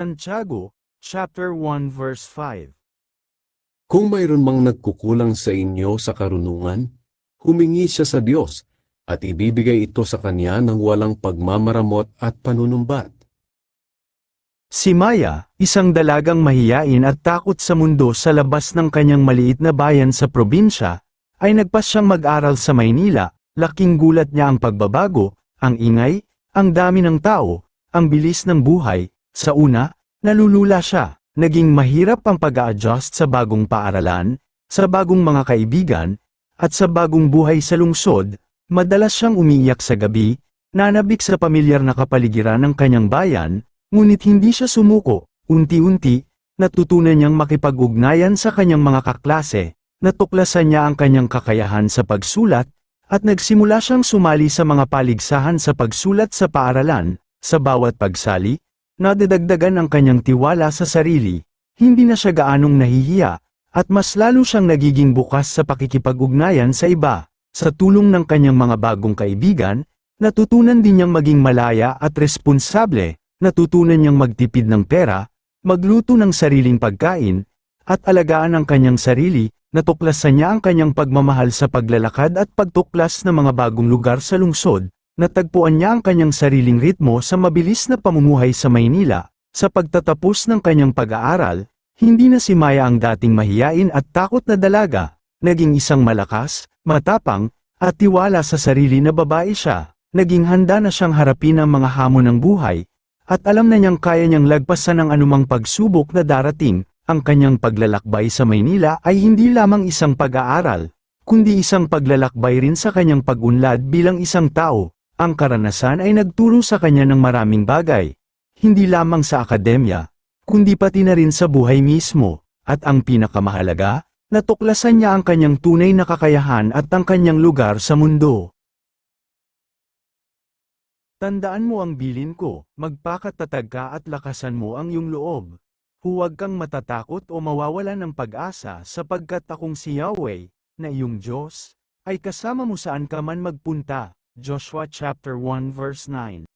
Santiago, chapter 1 verse 5. Kung mayroon mang nagkukulang sa inyo sa karunungan, humingi siya sa Diyos at ibibigay ito sa kanya ng walang pagmamaramot at panunumbat. Si Maya, isang dalagang mahiyain at takot sa mundo sa labas ng kanyang maliit na bayan sa probinsya, ay nagpas siyang mag-aral sa Maynila, laking gulat niya ang pagbabago, ang ingay, ang dami ng tao, ang bilis ng buhay, sa una, nalulula siya, naging mahirap ang pag-a-adjust sa bagong paaralan, sa bagong mga kaibigan, at sa bagong buhay sa lungsod, madalas siyang umiiyak sa gabi, nanabik sa pamilyar na kapaligiran ng kanyang bayan, Ngunit hindi siya sumuko, unti-unti, natutunan niyang makipag-ugnayan sa kanyang mga kaklase, natuklasan niya ang kanyang kakayahan sa pagsulat, at nagsimula siyang sumali sa mga paligsahan sa pagsulat sa paaralan, sa bawat pagsali, nadadagdagan ang kanyang tiwala sa sarili, hindi na siya gaanong nahihiya, at mas lalo siyang nagiging bukas sa pakikipag-ugnayan sa iba, sa tulong ng kanyang mga bagong kaibigan, natutunan din niyang maging malaya at responsable, natutunan niyang magtipid ng pera, magluto ng sariling pagkain, at alagaan ang kanyang sarili, natuklasan niya ang kanyang pagmamahal sa paglalakad at pagtuklas ng mga bagong lugar sa lungsod, natagpuan niya ang kanyang sariling ritmo sa mabilis na pamumuhay sa Maynila, sa pagtatapos ng kanyang pag-aaral, hindi na si Maya ang dating mahiyain at takot na dalaga, naging isang malakas, matapang, at tiwala sa sarili na babae siya, naging handa na siyang harapin ang mga hamon ng buhay, at alam na niyang kaya niyang lagpasan ang anumang pagsubok na darating, ang kanyang paglalakbay sa Maynila ay hindi lamang isang pag-aaral, kundi isang paglalakbay rin sa kanyang pag-unlad bilang isang tao. Ang karanasan ay nagturo sa kanya ng maraming bagay, hindi lamang sa akademya, kundi pati na rin sa buhay mismo, at ang pinakamahalaga, natuklasan niya ang kanyang tunay na kakayahan at ang kanyang lugar sa mundo. Tandaan mo ang bilin ko, magpakatatag ka at lakasan mo ang iyong loob. Huwag kang matatakot o mawawala ng pag-asa sapagkat akong si Yahweh, na iyong Diyos, ay kasama mo saan ka man magpunta. Joshua chapter 1 verse 9